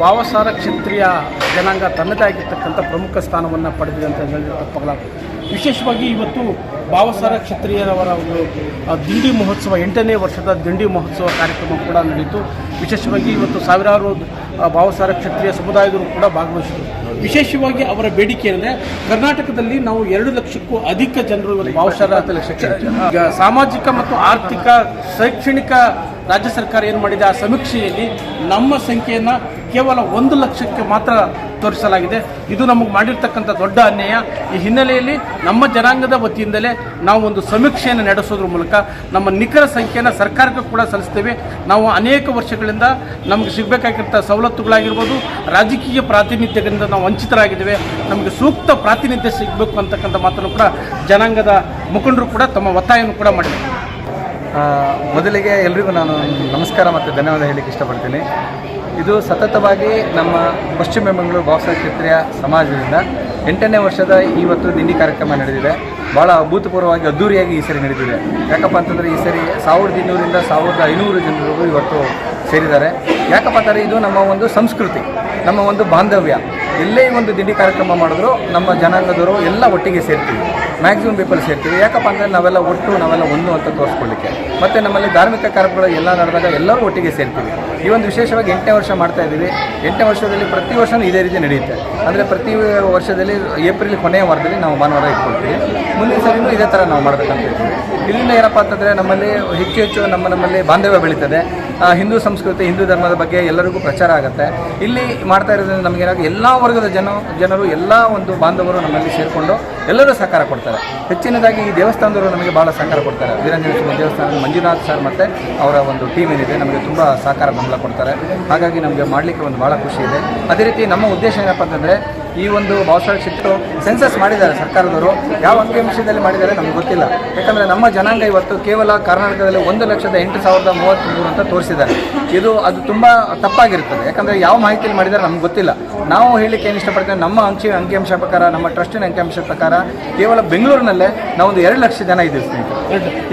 ಭಾವಸಾರ ಕ್ಷತ್ರಿಯ ಜನಾಂಗ ತನ್ನದೇ ಆಗಿರ್ತಕ್ಕಂಥ ಪ್ರಮುಖ ಸ್ಥಾನವನ್ನು ಪಡೆದಿದೆ ಅಂತ ಹೇಳಿದ್ರೆ ತಪ್ಪಾಗಲಾರದು ವಿಶೇಷವಾಗಿ ಇವತ್ತು ಭಾವಸಾರ ಕ್ಷತ್ರಿಯರವರ ಒಂದು ದಿಂಡಿ ಮಹೋತ್ಸವ ಎಂಟನೇ ವರ್ಷದ ದಿಂಡಿ ಮಹೋತ್ಸವ ಕಾರ್ಯಕ್ರಮ ಕೂಡ ನಡೆಯಿತು ವಿಶೇಷವಾಗಿ ಇವತ್ತು ಸಾವಿರಾರು ಭಾವಸಾರ ಕ್ಷತ್ರಿಯ ಸಮುದಾಯದವರು ಕೂಡ ಭಾಗವಹಿಸಿದರು. ವಿಶೇಷವಾಗಿ ಅವರ ಬೇಡಿಕೆ ಅಂದರೆ ಕರ್ನಾಟಕದಲ್ಲಿ ನಾವು ಎರಡು ಲಕ್ಷಕ್ಕೂ ಅಧಿಕ ಜನರು ಇವತ್ತು ಭಾವಸಾರ ಸಾಮಾಜಿಕ ಮತ್ತು ಆರ್ಥಿಕ ಶೈಕ್ಷಣಿಕ ರಾಜ್ಯ ಸರ್ಕಾರ ಏನು ಮಾಡಿದೆ? ಆ ಸಮೀಕ್ಷೆಯಲ್ಲಿ ನಮ್ಮ ಸಂಖ್ಯೆಯನ್ನು ಕೇವಲ ಒಂದು ಲಕ್ಷಕ್ಕೆ ಮಾತ್ರ ತೋರಿಸಲಾಗಿದೆ. ಇದು ನಮಗೆ ಮಾಡಿರ್ತಕ್ಕಂಥ ದೊಡ್ಡ ಅನ್ಯಾಯ. ಈ ಹಿನ್ನೆಲೆಯಲ್ಲಿ ನಮ್ಮ ಜನಾಂಗದ ವತಿಯಿಂದಲೇ ನಾವು ಒಂದು ಸಮೀಕ್ಷೆಯನ್ನು ನಡೆಸೋದ್ರ ಮೂಲಕ ನಮ್ಮ ನಿಖರ ಸಂಖ್ಯೆಯನ್ನು ಸರ್ಕಾರಕ್ಕೆ ಕೂಡ ಸಲ್ಲಿಸ್ತೇವೆ. ನಾವು ಅನೇಕ ವರ್ಷಗಳಿಂದ ನಮಗೆ ಸಿಗಬೇಕಾಗಿರ್ತ ಸವಲತ್ತುಗಳಾಗಿರ್ಬೋದು, ರಾಜಕೀಯ ಪ್ರಾತಿನಿಧ್ಯಗಳಿಂದ ನಾವು ವಂಚಿತರಾಗಿದ್ದೇವೆ. ನಮಗೆ ಸೂಕ್ತ ಪ್ರಾತಿನಿಧ್ಯ ಸಿಗಬೇಕು ಅಂತಕ್ಕಂಥ ಮಾತನ್ನು ಕೂಡ ಜನಾಂಗದ ಮುಖಂಡರು ಕೂಡ ತಮ್ಮ ಒತ್ತಾಯವನ್ನು ಕೂಡ ಮಾಡಿದ್ದಾರೆ. ಮೊದಲಿಗೆ ಎಲ್ರಿಗೂ ನಾನು ನಮಸ್ಕಾರ ಮತ್ತು ಧನ್ಯವಾದ ಹೇಳಿಕ್ಕೆ ಇಷ್ಟಪಡ್ತೀನಿ. ಇದು ಸತತವಾಗಿ ನಮ್ಮ ಪಶ್ಚಿಮ ಬೆಂಗಳೂರು ಭಾವಸ ಕ್ಷೇತ್ರೀಯ ಸಮಾಜದಿಂದ ಎಂಟನೇ ವರ್ಷದ ಇವತ್ತು ದಿಂಡಿ ಕಾರ್ಯಕ್ರಮ ನಡೆದಿದೆ. ಭಾಳ ಅಭೂತಪೂರ್ವವಾಗಿ ಅದ್ದೂರಿಯಾಗಿ ಈ ಸರಿ ನಡೆದಿದೆ. ಯಾಕಪ್ಪ ಅಂತಂದರೆ ಈ ಸರಿ ಸಾವಿರದ ಇನ್ನೂರಿಂದ ಸಾವಿರದ ಐನೂರು ಜನರಿಗೂ ಇವತ್ತು ಸೇರಿದ್ದಾರೆ. ಯಾಕಪ್ಪ ಅಂತಂದರೆ ಇದು ನಮ್ಮ ಒಂದು ಸಂಸ್ಕೃತಿ, ನಮ್ಮ ಒಂದು ಬಾಂಧವ್ಯ. ಎಲ್ಲೇ ಒಂದು ದಿಂಡಿ ಕಾರ್ಯಕ್ರಮ ಮಾಡಿದ್ರು ನಮ್ಮ ಜನಾಂಗದವರು ಎಲ್ಲ ಒಟ್ಟಿಗೆ ಸೇರ್ತೀವಿ. Maximum people ಸೇರ್ತೀವಿ. ಯಾಕಪ್ಪ ಅಂದರೆ ನಾವೆಲ್ಲ ಒಟ್ಟು, ನಾವೆಲ್ಲ ಒಂದು ಅಂತ ತೋರಿಸ್ಕೊಳ್ಳಿಕ್ಕೆ. ಮತ್ತು ನಮ್ಮಲ್ಲಿ ಧಾರ್ಮಿಕ ಕಾರ್ಯಕ್ರಮಗಳು ಎಲ್ಲ ನಡೆದಾಗ ಎಲ್ಲರೂ ಒಟ್ಟಿಗೆ ಸೇರ್ತೀವಿ. ಈ ಒಂದು ವಿಶೇಷವಾಗಿ ಎಂಟನೇ ವರ್ಷ ಮಾಡ್ತಾ ಇದ್ದೀವಿ. ಎಂಟನೇ ವರ್ಷದಲ್ಲಿ ಪ್ರತಿ ವರ್ಷವೂ ಇದೇ ರೀತಿ ನಡೆಯುತ್ತೆ. ಅಂದರೆ ಪ್ರತಿ ವರ್ಷದಲ್ಲಿ ಏಪ್ರಿಲ್ ಕೊನೆಯ ವಾರದಲ್ಲಿ ನಾವು ಭಾನುವಾರ ಇಟ್ಕೊಳ್ತೀವಿ. ಮುಂದಿನ ಸರಿನೂ ಇದೇ ಥರ ನಾವು ಮಾಡಬೇಕಂತ ಇದ್ದೀವಿ. ಇಲ್ಲಿಂದ ಏನಪ್ಪ ಅಂತಂದರೆ ನಮ್ಮಲ್ಲಿ ಹೆಚ್ಚು ಹೆಚ್ಚು ನಮ್ಮ ನಮ್ಮಲ್ಲಿ ಬಾಂಧವ್ಯ ಬೆಳೀತದೆ. ಹಿಂದೂ ಸಂಸ್ಕೃತಿ, ಹಿಂದೂ ಧರ್ಮದ ಬಗ್ಗೆ ಎಲ್ಲರಿಗೂ ಪ್ರಚಾರ ಆಗುತ್ತೆ. ಇಲ್ಲಿ ಮಾಡ್ತಾ ಇರೋದ್ರಿಂದ ನಮಗೇನಾಗ ಎಲ್ಲ ವರ್ಗದ ಜನ, ಜನರು, ಎಲ್ಲ ಒಂದು ಬಾಂಧವರು ನಮ್ಮಲ್ಲಿ ಸೇರಿಕೊಂಡು ಎಲ್ಲರೂ ಸಹಕಾರ ಕೊಡ್ತಾರೆ. ಹೆಚ್ಚಿನದಾಗಿ ಈ ದೇವಸ್ಥಾನದವರು ನಮಗೆ ಭಾಳ ಸಹಕಾರ ಕೊಡ್ತಾರೆ. ವೀರಂಜನ ಸ್ವಾಮಿ ದೇವಸ್ಥಾನ, ಮಂಜುನಾಥ್ ಸರ್ ಮತ್ತು ಅವರ ಒಂದು ಟೀಮ್ ಏನಿದೆ, ನಮಗೆ ತುಂಬ ಸಹಕಾರ ಬೆಂಬಲ ಕೊಡ್ತಾರೆ. ಹಾಗಾಗಿ ನಮಗೆ ಮಾಡಲಿಕ್ಕೆ ಒಂದು ಭಾಳ ಖುಷಿ ಇದೆ. ಅದೇ ರೀತಿ ನಮ್ಮ ಉದ್ದೇಶ ಏನಪ್ಪ ಅಂತಂದರೆ ಈ ಒಂದು ಭಾವಸಾರ ಕ್ಷೇತ್ರ ಸೆನ್ಸಸ್ ಮಾಡಿದ್ದಾರೆ ಸರ್ಕಾರದವರು. ಯಾವ ಅಂಕಿಅಂಶದಲ್ಲಿ ಮಾಡಿದ್ದಾರೆ ನಮ್ಗೆ ಗೊತ್ತಿಲ್ಲ. ಯಾಕಂದರೆ ನಮ್ಮ ಜನಾಂಗ ಇವತ್ತು ಕೇವಲ ಕರ್ನಾಟಕದಲ್ಲಿ ಒಂದು ಲಕ್ಷದ ಎಂಟು ಸಾವಿರದ ಮೂವತ್ತ್ಮೂರು ಅಂತ ತೋರಿಸಿದ್ದಾರೆ. ಇದು ಅದು ತುಂಬ ತಪ್ಪಾಗಿರ್ತದೆ ಯಾಕಂದರೆ ಯಾವ ಮಾಹಿತಿಯಲ್ಲಿ ಮಾಡಿದ್ದಾರೆ ನಮ್ಗೆ ಗೊತ್ತಿಲ್ಲ. ನಾವು ಹೇಳಿಕ್ಕೆ ಏನು ಇಷ್ಟಪಡ್ತೇವೆ? ನಮ್ಮ ಅಂಕಿ ಅಂಕಿಅಂಶ ಪ್ರಕಾರ, ನಮ್ಮ ಟ್ರಸ್ಟಿನ ಅಂಕಿಅಂಶ ಪ್ರಕಾರ ಕೇವಲ ಬೆಂಗಳೂರಿನಲ್ಲೇ ನಾವೊಂದು ಎರಡು ಲಕ್ಷ ಜನ ಇದ್ದೀವಿ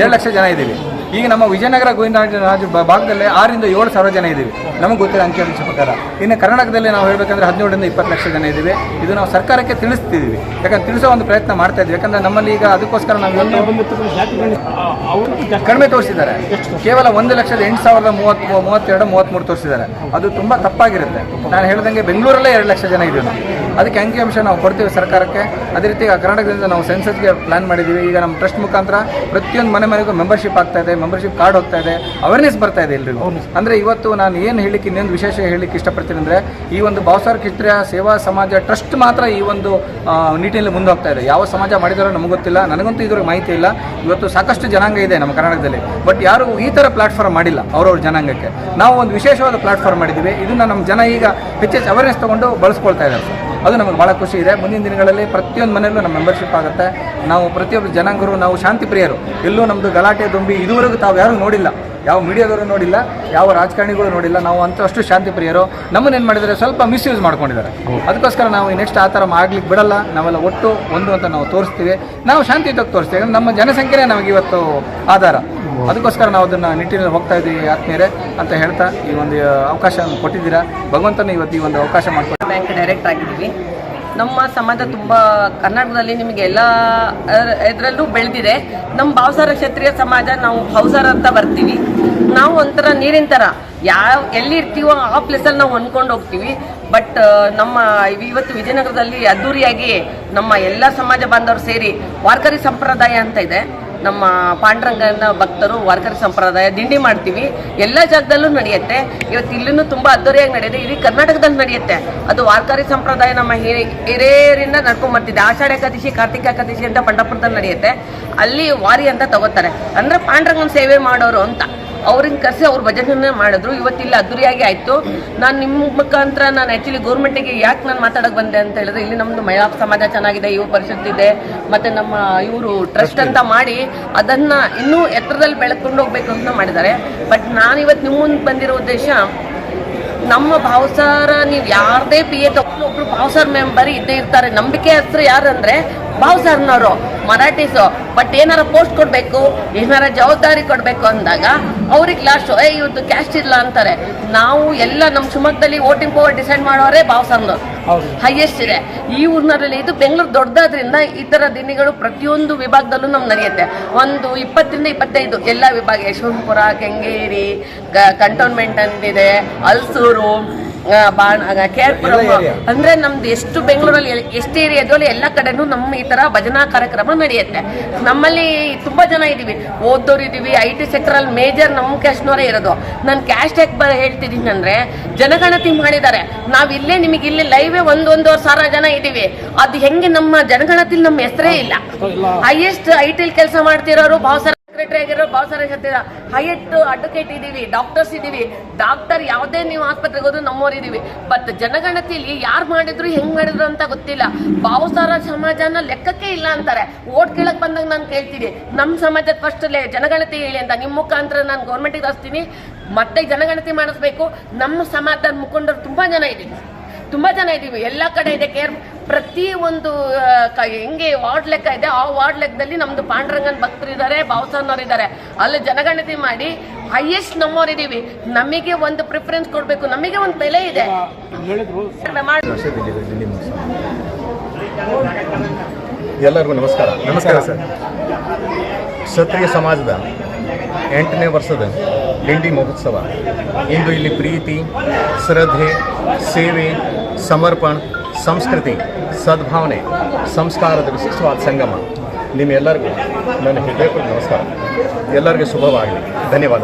ಎರಡು ಲಕ್ಷ ಜನ ಇದ್ದೀವಿ. ಈಗ ನಮ್ಮ ವಿಜಯನಗರ ಗೋವಿಂದ ರಾಜ ಭಾಗದಲ್ಲಿ ಆರರಿಂದ ಏಳು ಸಾವಿರ ಜನ ಇದ್ದೀವಿ. ನಮಗೆ ಗೊತ್ತಿರೋ ಅಂಕಿಅಂಶ ಪ್ರಕಾರ. ಇನ್ನು ಕರ್ನಾಟಕದಲ್ಲಿ ನಾವು ಹೇಳಬೇಕಂದ್ರೆ ಹದಿನೇಳರಿಂದ ಇಪ್ಪತ್ತು ಲಕ್ಷ ಜನ ಇದ್ದೀವಿ. ಇದು ನಾವು ಸರ್ಕಾರಕ್ಕೆ ತಿಳಿಸ್ತಿದ್ದೀವಿ. ಯಾಕಂದ್ರೆ ತಿಳಿಸೋ ಒಂದು ಪ್ರಯತ್ನ ಮಾಡ್ತಾ ಇದ್ದೀವಿ. ಯಾಕಂದ್ರೆ ನಮ್ಮಲ್ಲಿ ಈಗ ಅದಕ್ಕೋಸ್ಕರ ನಾವು ಕಡಿಮೆ ತೋರಿಸಿದ್ದಾರೆ. ಕೇವಲ ಒಂದು ಲಕ್ಷದ ಎಂಟು ಸಾವಿರದ ಮೂವತ್ತ್ ಮೂವತ್ತೆರಡು ಮೂವತ್ತ್ಮೂರು ತೋರಿಸಿದ್ದಾರೆ. ಅದು ತುಂಬ ತಪ್ಪಾಗಿರುತ್ತೆ. ನಾನು ಹೇಳ್ದಂಗೆ ಬೆಂಗಳೂರಲ್ಲೇ ಎರಡು ಲಕ್ಷ ಜನ ಇದ್ದೀವಿ ನಾವು. ಅದಕ್ಕೆ ಅಂಕಿಅಂಶ ನಾವು ಕೊಡ್ತೀವಿ ಸರ್ಕಾರಕ್ಕೆ. ಅದೇ ರೀತಿ ಕರ್ನಾಟಕದಿಂದ ನಾವು ಸೆನ್ಸಸ್ಗೆ ಪ್ಲಾನ್ ಮಾಡಿದ್ದೀವಿ ಈಗ ನಮ್ಮ ಟ್ರಸ್ಟ್ ಮುಖಾಂತರ ಪ್ರತಿಯೊಂದು ಮನೆ ಮನೆಗೂ ಮೆಂಬರ್ಶಿಪ್ ಆಗ್ತಾ ಇದೆ ಮೆಂಬರ್ಶಿಪ್ ಕಾರ್ಡ್ ಹೋಗ್ತಾ ಇದೆ ಅವೇರ್ನೆಸ್ ಬರ್ತಾ ಇದೆ ಎಲ್ರಿಗೂ. ಅಂದರೆ ಇವತ್ತು ನಾನು ಏನು ಹೇಳಿಕ್ಕೆ ಇನ್ನೊಂದು ವಿಶೇಷ ಹೇಳಲಿಕ್ಕೆ ಇಷ್ಟಪಡ್ತೀನಿ ಅಂದರೆ ಈ ಒಂದು ಭಾವಸಾರ ಕಿತ್ರೆಯ ಸೇವಾ ಸಮಾಜ ಟ್ರಸ್ಟ್ ಮಾತ್ರ ಈ ಒಂದು ನೀಟಿನಲ್ಲಿ ನಿಟ್ಟಿನಲ್ಲಿ ಮುಂದೆ ಹೋಗ್ತಾ ಇದೆ. ಯಾವ ಸಮಾಜ ಮಾಡಿದಾರೋ ನಮಗೆ ಗೊತ್ತಿಲ್ಲ. ನನಗಂತೂ ಇದ್ರ ಮಾಹಿತಿ ಇಲ್ಲ. ಇವತ್ತು ಸಾಕಷ್ಟು ಜನಾಂಗ ಇದೆ ನಮ್ಮ ಕರ್ನಾಟಕದಲ್ಲಿ. ಬಟ್ ಯಾರು ಈ ಥರ ಪ್ಲಾಟ್ಫಾರ್ಮ್ ಮಾಡಿಲ್ಲ ಅವ್ರವ್ರ ಜನಾಂಗಕ್ಕೆ. ನಾವು ಒಂದು ವಿಶೇಷವಾದ ಪ್ಲಾಟ್ಫಾರ್ಮ್ ಮಾಡಿದ್ದೀವಿ ಇದನ್ನು ನಮ್ಮ ಜನ ಈಗ ಹೆಚ್ಚೆಚ್ಚು ಅವೇರ್ನೆಸ್ ತೊಗೊಂಡು ಬಳಸ್ಕೊಳ್ತಾ ಇದ್ದಾರೆ. ಅದು ನಮಗೆ ಭಾಳ ಖುಷಿ ಇದೆ. ಮುಂದಿನ ದಿನಗಳಲ್ಲಿ ಪ್ರತಿಯೊಂದು ಮನೆಯಲ್ಲೂ ನಮ್ಮ ಮೆಂಬರ್ಶಿಪ್ ಆಗುತ್ತೆ. ನಾವು ಪ್ರತಿಯೊಬ್ಬರು ಜನಾಂಗರು, ನಾವು ಶಾಂತಿ ಪ್ರಿಯರು. ಎಲ್ಲೂ ನಮ್ಮದು ಗಲಾಟೆ, ದೊಂಬಿ ಇದುವರೆಗೂ ತಾವು ಯಾರೂ ನೋಡಿಲ್ಲ. ಯಾವ ಮೀಡಿಯಾದವರು ನೋಡಿಲ್ಲ, ಯಾವ ರಾಜಕಾರಣಿಗಳು ನೋಡಿಲ್ಲ. ನಾವು ಅಂತ ಅಷ್ಟು ಶಾಂತಿ ಪ್ರಿಯರು. ನಮ್ಮನ್ನೇನು ಮಾಡಿದರೆ ಸ್ವಲ್ಪ ಮಿಸ್ಯೂಸ್ ಮಾಡ್ಕೊಂಡಿದ್ದಾರೆ. ಅದಕ್ಕೋಸ್ಕರ ನಾವು ನೆಕ್ಸ್ಟ್ ಆ ಥರ ಮಾಡ್ಲಿಕ್ಕೆ ಬಿಡಲ್ಲ. ನಾವೆಲ್ಲ ಒಟ್ಟು ಒಂದು ಅಂತ ನಾವು ತೋರಿಸ್ತೀವಿ. ನಾವು ಶಾಂತಿಯುತವಾಗಿ ತೋರಿಸ್ತೀವಿ. ನಮ್ಮ ಜನಸಂಖ್ಯೆನೇ ನಮಗೆ ಇವತ್ತು ಆಧಾರ. ಅದಕ್ಕೋಸ್ಕರ ನಾವು ಅದನ್ನು ನಿಟ್ಟಿನಲ್ಲಿ ಹೋಗ್ತಾ ಇದ್ದೀವಿ ಆತ್ಮೀಯರೇ ಅಂತ ಹೇಳ್ತಾ ಈ ಒಂದು ಅವಕಾಶ ಕೊಟ್ಟಿದ್ದೀರಾ? ಭಗವಂತನ ಇವತ್ತು ಈ ಒಂದು ಅವಕಾಶ ಮಾಡ್ಕೊಂಡು ಬ್ಯಾಂಕ್ ಡೈರೆಕ್ಟ್ ಆಗಿದ್ದೀವಿ. ನಮ್ಮ ಸಮಾಜ ತುಂಬ ಕರ್ನಾಟಕದಲ್ಲಿ ನಿಮಗೆ ಎಲ್ಲ ಇದರಲ್ಲೂ ಬೆಳೆದಿದೆ. ನಮ್ಮ ಭಾವಸಾರ ಕ್ಷತ್ರಿಯ ಸಮಾಜ ನಾವು ಹೌಸಾರ ಅಂತ ಬರ್ತೀವಿ. ನಾವು ಒಂಥರ ನೀರಿನ ಥರ. ಯಾವ, ಎಲ್ಲಿ ಇರ್ತೀವೋ ಆ ಪ್ಲೇಸಲ್ಲಿ ನಾವು ಹೊಂದ್ಕೊಂಡು ಹೋಗ್ತೀವಿ. ಬಟ್ ನಮ್ಮ ಇವತ್ತು ವಿಜಯನಗರದಲ್ಲಿ ಅದ್ದೂರಿಯಾಗಿ ನಮ್ಮ ಎಲ್ಲ ಸಮಾಜ ಬಾಂಧವರು ಸೇರಿ ವಾರ್ಕರಿ ಸಂಪ್ರದಾಯ ಅಂತ ಇದೆ. ನಮ್ಮ ಪಾಂಡುರಂಗನ ಭಕ್ತರು ವಾರ್ಕರಿ ಸಂಪ್ರದಾಯ ದಿಂಡಿ ಮಾಡ್ತೀವಿ. ಎಲ್ಲ ಜಾಗದಲ್ಲೂ ನಡೆಯುತ್ತೆ. ಇವತ್ತು ಇಲ್ಲೂ ತುಂಬ ಅದ್ದೂರಿಯಾಗಿ ನಡೆಯುತ್ತೆ ಇಡೀ ಕರ್ನಾಟಕದಲ್ಲಿ ನಡೆಯುತ್ತೆ. ಅದು ವಾರ್ಕರಿ ಸಂಪ್ರದಾಯ ನಮ್ಮ ಹಿರಿ- ಹಿರಿಯರಿಂದ ನಡ್ಕೊಂಡ್ ಬರ್ತಿದೆ. ಆಷಾಢ ಏಕಾದಶಿ, ಕಾರ್ತಿಕ ಏಕಾದಶಿ ಅಂತ ಪಂಡಪುರದಲ್ಲಿ ನಡೆಯುತ್ತೆ. ಅಲ್ಲಿ ವಾರಿ ಅಂತ ತಗೋತಾರೆ. ಅಂದ್ರೆ ಪಾಂಡುರಂಗನ ಸೇವೆ ಮಾಡೋರು ಅಂತ. ಅವ್ರನ್ನ ಕರೆಸಿ ಅವ್ರ ಭಜನೆ ಮಾಡಿದ್ರು. ಇವತ್ತಿಲ್ಲ ಅದ್ದೂರಿಯಾಗಿ ಆಯಿತು. ನಾನು ನಿಮ್ಮ ಮುಖಾಂತರ ನಾನು ಆ್ಯಕ್ಚುಲಿ ಗೌರ್ಮೆಂಟಿಗೆ ಯಾಕೆ ನಾನು ಮಾತಾಡೋಕೆ ಬಂದೆ ಅಂತ ಹೇಳಿದ್ರೆ, ಇಲ್ಲಿ ನಮ್ಮದು ಮಹಿಳಾ ಸಮಾಜ ಚೆನ್ನಾಗಿದೆ, ಯುವ ಪರಿಷತ್ ಇದೆ, ಮತ್ತು ನಮ್ಮ ಇವರು ಟ್ರಸ್ಟ್ ಅಂತ ಮಾಡಿ ಅದನ್ನು ಇನ್ನೂ ಎತ್ತರದಲ್ಲಿ ಬೆಳೆದುಕೊಂಡು ಹೋಗ್ಬೇಕು ಅಂತ ಮಾಡಿದ್ದಾರೆ. ಬಟ್ ನಾನು ಇವತ್ತು ನಿಮ್ಮ ಮುಂದೆ ಬಂದಿರೋ ಉದ್ದೇಶ, ನಮ್ಮ ಭಾವಸಾರ ನೀವು ಯಾರದೇ ಪಿ ಎ ಒಬ್ರು ಸರ್ ಮೆಂಬರ್ ಇದ್ದೇ ಇರ್ತಾರೆ. ನಂಬಿಕೆ ಹತ್ರ ಯಾರಂದ್ರೆ ಬಾವು ಸರ್ನವರು ಮರಾಠೀಸು. ಬಟ್ ಏನಾರ ಪೋಸ್ಟ್ ಕೊಡಬೇಕು ಏನಾರ ಜವಾಬ್ದಾರಿ ಕೊಡಬೇಕು ಅಂದಾಗ ಅವ್ರಿಗೆ ಲಾಸ್ಟ್ ಏ ಇವತ್ತು ಕ್ಯಾಸ್ಟ್ ಇಲ್ಲ ಅಂತಾರೆ. ನಾವು ಎಲ್ಲ ನಮ್ಮ ಶಿವಮೊಗ್ಗದಲ್ಲಿ ವೋಟಿಂಗ್ ಪವರ್ ಡಿಸೈಡ್ ಮಾಡೋರೇ ಬಾವು ಸರ್ನವ್ರು ಹೈಯೆಸ್ಟ್ ಇದೆ. ಈ ಊರಿನಲ್ಲಿ ಇದು ಬೆಂಗಳೂರು ದೊಡ್ಡದಾದ್ರಿಂದ ಈ ಥರ ದಿನಗಳು ಪ್ರತಿಯೊಂದು ವಿಭಾಗದಲ್ಲೂ ನಮ್ಗೆ ನಡೆಯುತ್ತೆ. ಒಂದು ಇಪ್ಪತ್ತರಿಂದ ಇಪ್ಪತ್ತೈದು ಎಲ್ಲ ವಿಭಾಗ ಯಶವಂತಪುರ ಕೆಂಗೇರಿ ಕಂಟೋನ್ಮೆಂಟ್ ಅಂತಿದೆ ಹಲ್ಸೂರು ಆ, ಬಾಣ ಕೇರ್ಪುರಂ ಎಲ್ಲ ಅಂದ್ರೆ ನಮ್ದು ಎಷ್ಟು ಬೆಂಗಳೂರಲ್ಲಿ ಎಷ್ಟು ಏರಿಯಾದಲ್ಲಿ ಎಲ್ಲ ಕಡೆನೂ ನಮ್ಮ ಈ ತರ ಭಜನಾ ಕಾರ್ಯಕ್ರಮ ನಡೆಯುತ್ತೆ. ನಮ್ಮಲ್ಲಿ ತುಂಬಾ ಜನ ಇದೀವಿ. ಓದೋರು ಇದೀವಿ ಐ ಟಿ ಸೆಕ್ಟರ್ ಅಲ್ಲಿ ಮೇಜರ್ ನಮ್ಮ ಕ್ಯಾಸ್ಟ್ನವರೇ ಇರೋದು. ನಾನು ಕ್ಯಾಸ್ಟ್ ಟ್ಯಾಕ್ ಬ ಹೇಳ್ತಿದ್ದೀನಿ ಅಂದ್ರೆ ಜನಗಣತಿ ಮಾಡಿದ್ದಾರೆ. ನಾವ್ ಇಲ್ಲೇ ನಿಮಗೆ ಇಲ್ಲಿ ಲೈವೇ ಒಂದ್ ಒಂದೂವರೆ ಸಾವಿರ ಜನ ಇದೀವಿ. ಅದು ಹೆಂಗೆ ನಮ್ಮ ಜನಗಣತಿಲಿ ನಮ್ಮ ಹೆಸರೇ ಇಲ್ಲ. ಹೈಯೆಸ್ಟ್ ಐ ಟಿಲ್ ಕೆಲಸ ಮಾಡ್ತಿರೋರು ಭಾವ ಸೆಕ್ರೆಟರಿ ಆಗಿರೋ ಭಾವ ಸರ್ ಹತ್ತಿರ ಹೈಯೆಸ್ಟ್ ಅಡ್ವೊಕೇಟ್ ಇದೀವಿ ಡಾಕ್ಟರ್ಸ್ ಇದೀವಿ. ಡಾಕ್ಟರ್ ಯಾವುದೇ ನೀವು ಆಸ್ಪತ್ರೆಗೆ ಹೋದ್ರು ನಮ್ಮವ್ರು ಇದೀವಿ. ಬಟ್ ಜನಗಣತಿಲಿ ಯಾರು ಮಾಡಿದ್ರು, ಹೆಂಗ್ ಮಾಡಿದ್ರು ಅಂತ ಗೊತ್ತಿಲ್ಲ. ಭಾವಸಾರ ಸಮಾಜನ ಲೆಕ್ಕಕ್ಕೆ ಇಲ್ಲ ಅಂತಾರೆ. ಓಟ್ ಕೇಳಕ್ ಬಂದಾಗ ನಾನು ಕೇಳ್ತೀನಿ. ನಮ್ಮ ಸಮಾಜದ ಫಸ್ಟ್ ಜನಗಣತಿ ಹೇಳಿ ಅಂತ. ನಿಮ್ಮ ಮುಖಾಂತರ ನಾನು ಗೌರ್ಮೆಂಟಿಗೆ ತರಿಸ್ತೀನಿ. ಮತ್ತೆ ಜನಗಣತಿ ಮಾಡಿಸ್ಬೇಕು. ನಮ್ಮ ಸಮಾಜದ ಮುಖಂಡರು ತುಂಬಾ ಜನ ಇದೀವಿ. ತುಂಬಾ ಜನ ಇದೀವಿ. ಎಲ್ಲ ಕಡೆ ಇದೆ. ಕೇರ್ ಪ್ರತಿ ಒಂದು ಕ- ಹೆಂಗೆ ವಾರ್ಡ್ ಲೆಕ್ಕ ಇದೆ ಆ ವಾರ್ಡ್ ಲೆಕ್ಕದಲ್ಲಿ ನಮ್ದು ಪಾಂಡುರಂಗನ್ ಭಕ್ತರು ಇದ್ದಾರೆ ಬಾವಸನವ್ರು ಇದ್ದಾರೆ. ಅಲ್ಲಿ ಜನಗಣತಿ ಮಾಡಿ ಹೈಯೆಸ್ಟ್ ನಮ್ಮವ್ರು ಇದೀವಿ ನಮಗೆ ಒಂದು ಪ್ರಿಫರೆನ್ಸ್ ಕೊಡಬೇಕು ನಮಗೆ ಒಂದು ಬೆಲೆ ಇದೆ. ಎಲ್ಲರಿಗೂ ನಮಸ್ಕಾರ. ನಮಸ್ಕಾರ ಸರ್. ಕ್ಷತ್ರಿಯ ಸಮಾಜದ ಎಂಟನೇ ವರ್ಷದ ಹಿಂಡಿ ಮಹೋತ್ಸವ. ಇಂದು ಇಲ್ಲಿ ಪ್ರೀತಿ ಶ್ರದ್ಧೆ ಸೇವೆ ಸಮರ್ಪಣ್ ಸಂಸ್ಕೃತಿ ಸದ್ಭಾವನೆ ಸಂಸ್ಕಾರದ ವಿಶಿಷ್ಟವಾದ ಸಂಗಮ. ನಿಮ್ಮೆಲ್ಲರಿಗೂ ನನ್ನ ಹೃದಯಪೂರ್ವಕ ನಮಸ್ಕಾರ. ಎಲ್ಲರಿಗೂ ಶುಭವಾಗಲಿ. ಧನ್ಯವಾದ.